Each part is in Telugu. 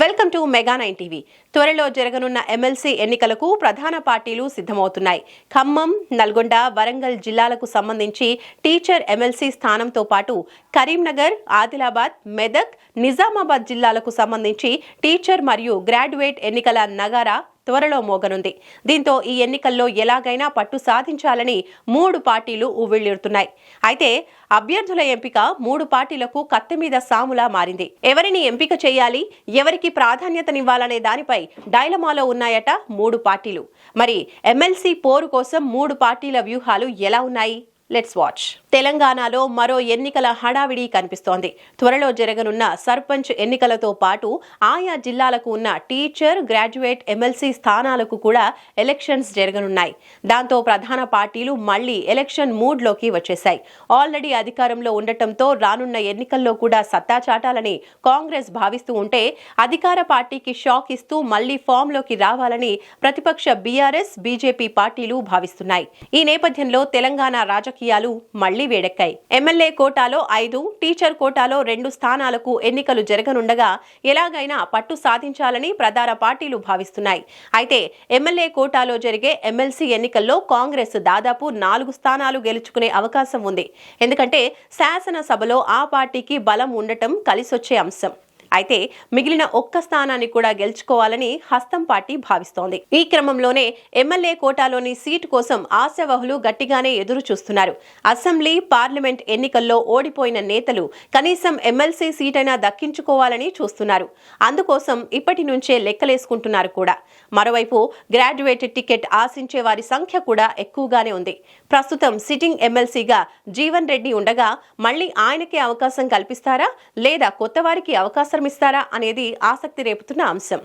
Welcome to mega nine TV. త్వరలో జరగనున్న ఎమ్మెల్సీ ఎన్నికలకు ప్రధాన పార్టీలు సిద్ధమవుతున్నాయి. ఖమ్మం నల్గొండ వరంగల్ జిల్లాలకు సంబంధించి టీచర్ ఎమ్మెల్సీ స్థానంతో పాటు కరీంనగర్ ఆదిలాబాద్ మెదక్ నిజామాబాద్ జిల్లాలకు సంబంధించి టీచర్ మరియు గ్రాడ్యుయేట్ ఎన్నికల నగారా త్వరలో మోగనుంది. దీంతో ఈ ఎన్నికల్లో ఎలాగైనా పట్టు సాధించాలని మూడు పార్టీలు ఉవ్విళ్ళిరుతున్నాయి అయితే అభ్యర్థుల ఎంపిక మూడు పార్టీలకు కత్తి మీద సాములా మారింది. ఎవరిని ఎంపిక చేయాలి ఎవరికి ప్రాధాన్యతనివ్వాలనే దానిపై డైలమాలో ఉన్నాయట మూడు పార్టీలు. మరి ఎమ్మెల్సీ పోరు కోసం మూడు పార్టీల వ్యూహాలు ఎలా ఉన్నాయి? లెట్స్ వాచ్ తెలంగాణలో మరో ఎన్నికల హడావిడి కనిపిస్తోంది. త్వరలో జరగనున్న సర్పంచ్ ఎన్నికలతో పాటు ఆయా జిల్లాలకు ఉన్న టీచర్ గ్రాడ్యుయేట్ ఎమ్మెల్సీ స్థానాలకు కూడా ఎలక్షన్స్ జరగనున్నాయి. దాంతో ప్రధాన పార్టీలు మళ్ళీ ఎలక్షన్ మూడ్లోకి వచ్చేశాయి. ఆల్రెడీ అధికారంలో ఉండటంతో రానున్న ఎన్నికల్లో కూడా సత్తా చాటాలని కాంగ్రెస్ భావిస్తూ ఉంటే అధికార పార్టీకి షాక్ ఇస్తూ మళ్ళీ ఫామ్లోకి రావాలని ప్రతిపక్ష బీఆర్ఎస్ బీజేపీ పార్టీలు భావిస్తున్నాయి. ఈ నేపథ్యంలో తెలంగాణ రాజకీయాలు మళ్ళీ వేడెక్కాయి. ఎమ్మెల్యే కోటాలో ఐదు టీచర్ కోటాలో రెండు స్థానాలకు ఎన్నికలు జరగనుండగా ఎలాగైనా పట్టు సాధించాలని ప్రధాన పార్టీలు భావిస్తున్నాయి. అయితే ఎమ్మెల్యే కోటాలో జరిగే ఎమ్మెల్సీ ఎన్నికల్లో కాంగ్రెస్ దాదాపు నాలుగు స్థానాలు గెలుచుకునే అవకాశం ఉంది. ఎందుకంటే శాసనసభలో ఆ పార్టీకి బలం ఉండటం కలిసొచ్చే అంశం. అయితే మిగిలిన ఒక్క స్థానాన్ని కూడా గెలుచుకోవాలని హస్తం పార్టీ భావిస్తోంది. ఈ క్రమంలోనే ఎమ్మెల్యే కోటాలోని సీటు కోసం ఆశావహులు గట్టిగానే ఎదురు చూస్తున్నారు అసెంబ్లీ పార్లమెంట్ ఎన్నికల్లో ఓడిపోయిన నేతలు కనీసం ఎమ్మెల్సీ సీటైనా దక్కించుకోవాలని చూస్తున్నారు. అందుకోసం ఇప్పటి నుంచే లెక్కలేసుకుంటున్నారు కూడా. మరోవైపు గ్రాడ్యుయేట్ టికెట్ ఆశించే వారి సంఖ్య కూడా ఎక్కువగానే ఉంది. ప్రస్తుతం సిట్టింగ్ ఎమ్మెల్సీగా జీవన్ రెడ్డి ఉండగా మళ్ళీ ఆయనకే అవకాశం కల్పిస్తారా? లేదా కొత్త వారికి అవకాశం ఇస్తారా అనేది ఆసక్తి రేపుతున్న అంశం.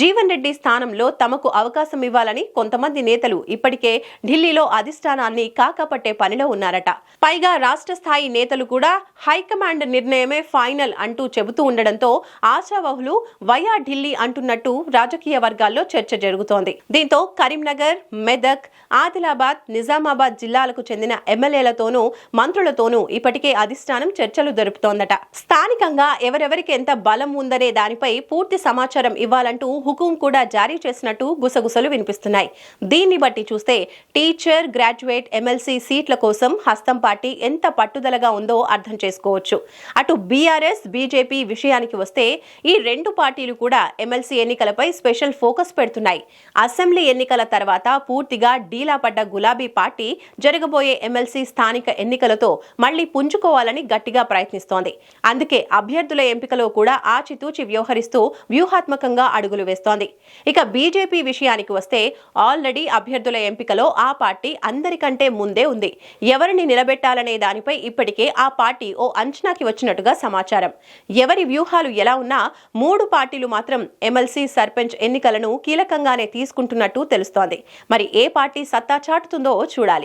జీవన్ రెడ్డి స్థానంలో తమకు అవకాశం ఇవ్వాలని కొంతమంది నేతలు ఇప్పటికే ఢిల్లీలో అధిష్టానాన్ని కాకపట్టే పనిలో ఉన్నారట. పైగా రాష్ట్ర స్థాయి నేతలు కూడా హైకమాండ్ నిర్ణయమే ఫైనల్ అంటూ చెబుతూ ఉండడంతో ఆశావహులు వయా ఢిల్లీ అంటున్నట్టు రాజకీయ వర్గాల్లో చర్చ జరుగుతోంది. దీంతో కరీంనగర్ మెదక్ ఆదిలాబాద్ నిజామాబాద్ జిల్లాలకు చెందిన ఎమ్మెల్యేలతోనూ మంత్రులతోనూ ఇప్పటికే అధిష్టానం చర్చలు జరుపుతోందట. స్థానికంగా ఎవరెవరికి ఎంత బలం బలం ఉందనే దానిపై పూర్తి సమాచారం ఇవ్వాలంటూ హుకుం కూడా జారీ చేసినట్టు గుసగుసలు వినిపిస్తున్నాయి. దీన్ని బట్టి చూస్తే టీచర్ గ్రాడ్యుయేట్ ఎమ్మెల్సీ సీట్ల కోసం హస్తం పార్టీ ఎంత పట్టుదలగా ఉందో అర్థం చేసుకోవచ్చు. అటు బీఆర్ఎస్ బీజేపీ విషయానికి వస్తే ఈ రెండు పార్టీలు కూడా ఎమ్మెల్సీ ఎన్నికలపై స్పెషల్ ఫోకస్ పెడుతున్నాయి. అసెంబ్లీ ఎన్నికల తర్వాత పూర్తిగా డీలా పడ్డ గులాబీ పార్టీ జరగబోయే ఎమ్మెల్సీ స్థానిక ఎన్నికలతో మళ్ళీ పుంజుకోవాలని గట్టిగా ప్రయత్నిస్తోంది. అందుకే అభ్యర్థుల ఎంపికలో కూడా ఆచితూచి వ్యవహరిస్తూ వ్యూహాత్మకంగా అడుగులు వేస్తోంది. ఇక బీజేపీ విషయానికి వస్తే ఆల్రెడీ అభ్యర్థుల ఎంపికలో ఆ పార్టీ అందరికంటే ముందే ఉంది. ఎవరిని నిలబెట్టాలనే దానిపై ఇప్పటికే ఆ పార్టీ ఓ అంచనాకి వచ్చినట్టుగా సమాచారం. ఎవరి వ్యూహాలు ఎలా ఉన్నా మూడు పార్టీలు మాత్రం ఎమ్మెల్సీ సర్పంచ్ ఎన్నికలను కీలకంగానే తీసుకుంటున్నట్టు తెలుస్తోంది. మరి ఏ పార్టీ సత్తా చాటుతుందో చూడాలి.